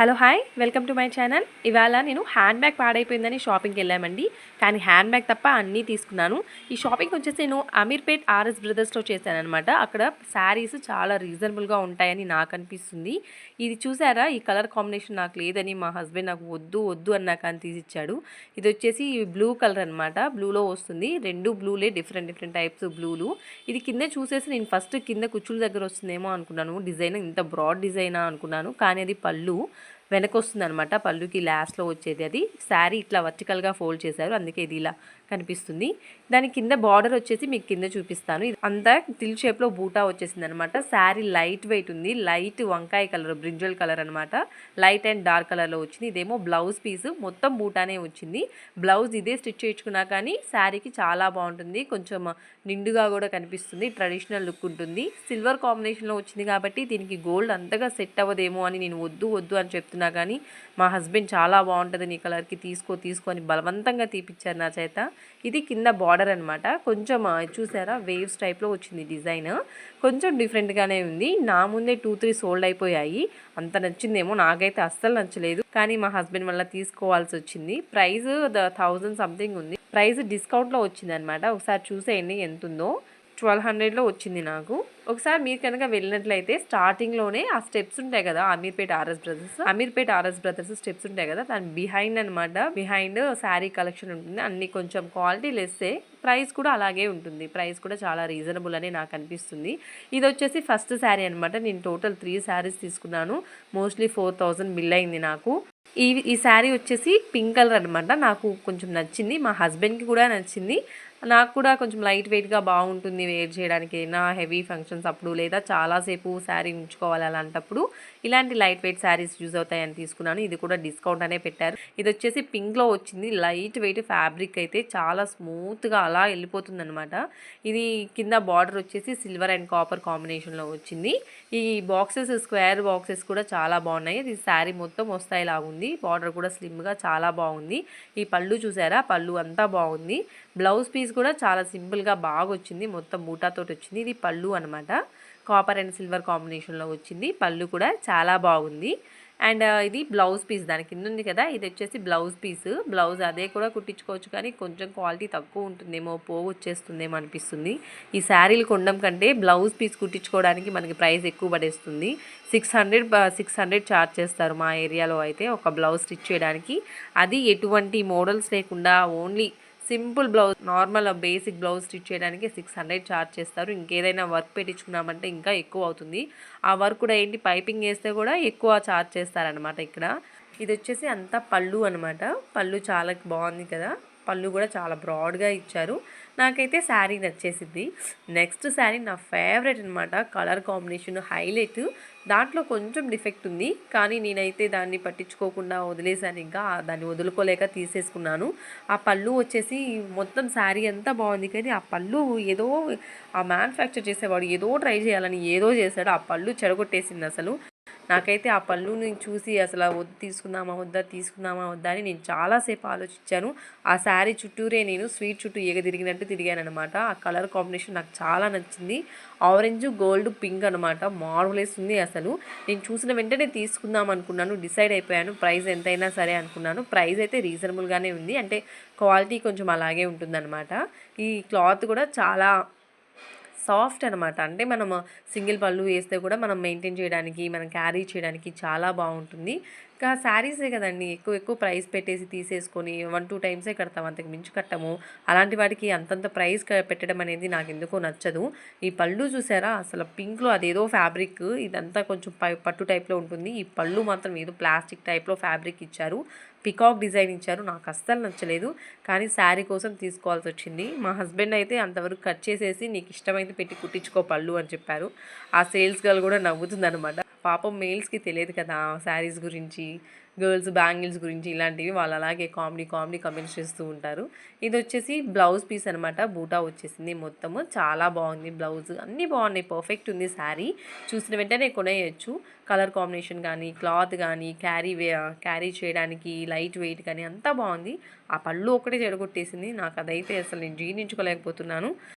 Hello hi welcome to my channel. ఇవాళ నేను hand bag పాడైపోయిందని షాపింగ్కి వెళ్ళామండి. కానీ హ్యాండ్ బ్యాగ్ తప్ప అన్నీ తీసుకున్నాను. ఈ షాపింగ్ వచ్చేసి నేను అమీర్పేట్ ఆర్ఎస్ బ్రదర్స్లో చేశానమాట అక్కడ శారీస్ చాలా రీజనబుల్గా ఉంటాయని నాకు అనిపిస్తుంది. ఇది చూసారా? ఈ కలర్ కాంబినేషన్ నాకు లేదని మా హస్బెండ్ నాకు వద్దు వద్దు అని నాకు అని తీసిచ్చాడు ఇది వచ్చేసి బ్లూ కలర్ అనమాట బ్లూలో వస్తుంది. రెండు బ్లూలే డిఫరెంట్ డిఫరెంట్ టైప్స్ బ్లూలు. ఇది కింద చూసేసి నేను ఫస్ట్ కింద కుచ్చుల దగ్గర వస్తుందేమో అనుకున్నాను. డిజైన్ ఇంత బ్రాడ్ డిజైనా అనుకున్నాను. కానీ అది పళ్ళు. వెనక వస్తుంది అనమాట పళ్ళుకి లాస్ట్లో వచ్చేది అది. శారీ ఇట్లా వర్టికల్గా ఫోల్డ్ చేశారు అందుకే ఇది ఇలా కనిపిస్తుంది. దాని కింద బార్డర్ వచ్చేసి మీకు కింద చూపిస్తాను. ఇది అంతా టిల్ షేప్లో బూటా వచ్చేసింది అనమాట శారీ లైట్ వెయిట్ ఉంది. లైట్ వంకాయ కలర్ బ్రింజల్ కలర్ అనమాట లైట్ అండ్ డార్క్ కలర్లో వచ్చింది. ఇదేమో బ్లౌజ్ పీస్ మొత్తం బూటానే వచ్చింది. బ్లౌజ్ ఇదే స్టిచ్ చేయించుకున్నా కానీ శారీకి చాలా బాగుంటుంది. కొంచెం నిండుగా కూడా కనిపిస్తుంది. ట్రెడిషనల్ లుక్ ఉంటుంది. సిల్వర్ కాంబినేషన్లో వచ్చింది కాబట్టి దీనికి గోల్డ్ అంతగా సెట్ అవ్వదేమో అని నేను వద్దు వద్దు అని చెప్తున్నాను చెప్తున్నా కానీ మా హస్బెండ్ చాలా బాగుంటుంది నీ కలర్కి తీసుకో తీసుకో అని బలవంతంగా తీపిచ్చారు నా చేత. ఇది కింద బార్డర్ అనమాట కొంచెం చూసారా? వేవ్స్ టైప్లో వచ్చింది డిజైన్. కొంచెం డిఫరెంట్గానే ఉంది. నా ముందే టూ త్రీ సోల్డ్ అయిపోయాయి. అంత నచ్చిందేమో నాకైతే అస్సలు నచ్చలేదు. కానీ మా హస్బెండ్ వల్ల తీసుకోవాల్సి వచ్చింది. ప్రైస్ ద థౌజండ్ సంథింగ్ ఉంది. ప్రైస్ డిస్కౌంట్లో వచ్చింది అనమాట ఒకసారి చూసేయండి ఎంత ఉందో ట్వెల్వ్ హండ్రెడ్లో వచ్చింది నాకు. ఒకసారి మీరు కనుక వెళ్ళినట్లయితే స్టార్టింగ్లోనే ఆ స్టెప్స్ ఉంటాయి కదా Ameerpet RS brothers. Ameerpet RS brothers steps ఉంటాయి కదా దాని బిహైండ్ అనమాట బిహైండ్ శారీ కలెక్షన్ ఉంటుంది. అన్ని కొంచెం క్వాలిటీ లెస్సే. ప్రైస్ కూడా అలాగే ఉంటుంది. ప్రైస్ కూడా చాలా రీజనబుల్ అని నాకు అనిపిస్తుంది. ఇది వచ్చేసి ఫస్ట్ శారీ అనమాట నేను టోటల్ త్రీ శారీస్ తీసుకున్నాను. మోస్ట్లీ ఫోర్ థౌజండ్ బిల్ అయింది నాకు. ఈ ఈ శారీ వచ్చేసి పింక్ కలర్ అనమాట నాకు కొంచెం నచ్చింది. మా హస్బెండ్కి కూడా నచ్చింది. నాకు కూడా కొంచెం లైట్ వెయిట్గా బాగుంటుంది వేర్ చేయడానికి. ఏదైనా హెవీ ఫంక్షన్స్ అప్పుడు లేదా చాలాసేపు శారీ ఉంచుకోవాలి అలాంటప్పుడు ఇలాంటి లైట్ వెయిట్ శారీస్ యూజ్ అవుతాయని తీసుకున్నాను. ఇది కూడా డిస్కౌంట్ అనే పెట్టారు. ఇది వచ్చేసి పింక్లో వచ్చింది. లైట్ వెయిట్ ఫ్యాబ్రిక్ అయితే చాలా స్మూత్గా అలా వెళ్ళిపోతుంది అనమాట ఇది కింద బార్డర్ వచ్చేసి సిల్వర్ అండ్ కాపర్ కాంబినేషన్లో వచ్చింది. ఈ బాక్సెస్ స్క్వేర్ బాక్సెస్ కూడా చాలా బాగున్నాయి. ఇది శారీ మొత్తం వస్తాయి లాగుంది. బార్డర్ కూడా స్లిమ్గా చాలా బాగుంది. ఈ పళ్ళు చూసారా? పళ్ళు అంతా బాగుంది. బ్లౌజ్ పీస్ కూడా చాలా సింపుల్గా బాగా వచ్చింది. మొత్తం బూటాతో వచ్చింది. ఇది పళ్ళు అనమాట కాపర్ అండ్ సిల్వర్ కాంబినేషన్లో వచ్చింది. పళ్ళు కూడా చాలా బాగుంది. అండ్ ఇది బ్లౌజ్ పీస్ దాని కింద ఉంది కదా ఇది వచ్చేసి బ్లౌజ్ పీస్. బ్లౌజ్ అదే కూడా కుట్టించుకోవచ్చు కానీ కొంచెం క్వాలిటీ తక్కువ ఉంటుందేమో పోగు వచ్చేస్తుందేమో అనిపిస్తుంది. ఈ శారీలు కొనడం కంటే బ్లౌజ్ పీస్ కుట్టించుకోవడానికి మనకి ప్రైస్ ఎక్కువ పడేస్తుంది. Six hundred six hundred charge చేస్తారు మా ఏరియాలో అయితే ఒక బ్లౌజ్ స్టిచ్ చేయడానికి. అది ఎటువంటి మోడల్స్ లేకుండా only simple blouse normal basic blouse stitch చేయడానికి సిక్స్ హండ్రెడ్ ఛార్జ్ చేస్తారు. ఇంకేదైనా వర్క్ పెట్టించుకున్నామంటే ఇంకా ఎక్కువ అవుతుంది. ఆ వర్క్ కూడా ఏంటి? పైపింగ్ వేస్తే కూడా ఎక్కువ ఛార్జ్ చేస్తారనమాట ఇక్కడ. ఇది వచ్చేసి అంతా పళ్ళు అనమాట పళ్ళు చాలా బాగుంది కదా. పళ్ళు కూడా చాలా బ్రాడ్గా ఇచ్చారు. నాకైతే శారీ నచ్చేసింది. నెక్స్ట్ శారీ నా ఫేవరెట్ అనమాట కలర్ కాంబినేషన్ హైలైట్. దాంట్లో కొంచెం డిఫెక్ట్ ఉంది. కానీ నేనైతే దాన్ని పట్టించుకోకుండా వదిలేసాను. ఇంకా దాన్ని వదులుకోలేక తీసేసుకున్నాను. ఆ పళ్ళు వచ్చేసి మొత్తం శారీ అంతా బాగుంది. కానీ ఆ పళ్ళు ఏదో ఆ మ్యానుఫ్యాక్చర్ చేసేవాడు ఏదో ట్రై చేయాలని ఏదో చేశాడు. ఆ పళ్ళు చెడగొట్టేసింది అసలు. నాకైతే ఆ పళ్ళుని చూసి అసలు వద్దు తీసుకుందామా వద్దా తీసుకుందామా వద్దా అని నేను చాలాసేపు ఆలోచించాను. ఆ శారీ చుట్టూరే నేను స్వీట్ చుట్టూ ఎగ తిరిగినట్టు తిరిగాను అనమాట ఆ కలర్ కాంబినేషన్ నాకు చాలా నచ్చింది. ఆరెంజ్ గోల్డ్ పింక్ అనమాట మార్వలేస్ ఉంది అసలు. నేను చూసిన వెంటనే తీసుకుందాం అనుకున్నాను డిసైడ్ అయిపోయాను. ప్రైస్ ఎంతైనా సరే అనుకున్నాను. ప్రైస్ అయితే రీజనబుల్గానే ఉంది. అంటే క్వాలిటీ కొంచెం అలాగే ఉంటుందన్నమాట. ఈ క్లాత్ కూడా చాలా సాఫ్ట్ అనమాట అంటే మనం సింగిల్ పళ్ళు వేస్తే కూడా మనం మెయింటైన్ చేయడానికి మనం క్యారీ చేయడానికి చాలా బాగుంటుంది. ఇంకా శారీసే కదండి ఎక్కువ ఎక్కువ ప్రైస్ పెట్టేసి తీసేసుకొని వన్ టూ టైమ్సే కడతాం. అంతకు మించి కట్టము. అలాంటి వాటికి అంతంత ప్రైస్ పెట్టడం అనేది నాకు ఎందుకో నచ్చదు. ఈ పళ్ళు చూసారా? అసలు పింక్లో అదేదో ఫ్యాబ్రిక్. ఇదంతా కొంచెం పట్టు టైప్లో ఉంటుంది. ఈ పళ్ళు మాత్రం ఏదో ప్లాస్టిక్ టైప్లో ఫ్యాబ్రిక్ ఇచ్చారు. పికాక్ డిజైన్ ఇచ్చారు. నాకు అస్సలు నచ్చలేదు. కానీ శారీ కోసం తీసుకోవాల్సి వచ్చింది. మా హస్బెండ్ అయితే అంతవరకు కట్ చేసేసి నీకు ఇష్టమైతే పెట్టి కుట్టించుకో పళ్ళు అని చెప్పారు. ఆ సేల్స్ గర్ల్ కూడా నవ్వుతుందనమాట పాపం మేల్స్కి తెలియదు కదా శారీస్ గురించి గర్ల్స్ బ్యాంగిల్స్ గురించి ఇలాంటివి. వాళ్ళు అలాగే కామెడీ కామెడీ కమెంట్స్ చేస్తూ ఉంటారు. ఇది వచ్చేసి బ్లౌజ్ పీస్ అనమాట బూటా వచ్చేసింది మొత్తము. చాలా బాగుంది బ్లౌజ్ అన్నీ బాగున్నాయి. పర్ఫెక్ట్ ఉంది శారీ. చూసిన వెంటనే కొనేయచ్చు. కలర్ కాంబినేషన్ కానీ క్లాత్ కానీ క్యారీ క్యారీ చేయడానికి లైట్ వెయిట్ కానీ అంతా బాగుంది. ఆ పళ్ళు ఒకటే చెడగొట్టేసింది. నాకు అదైతే అసలు నేను జీర్ణించుకోలేకపోతున్నాను.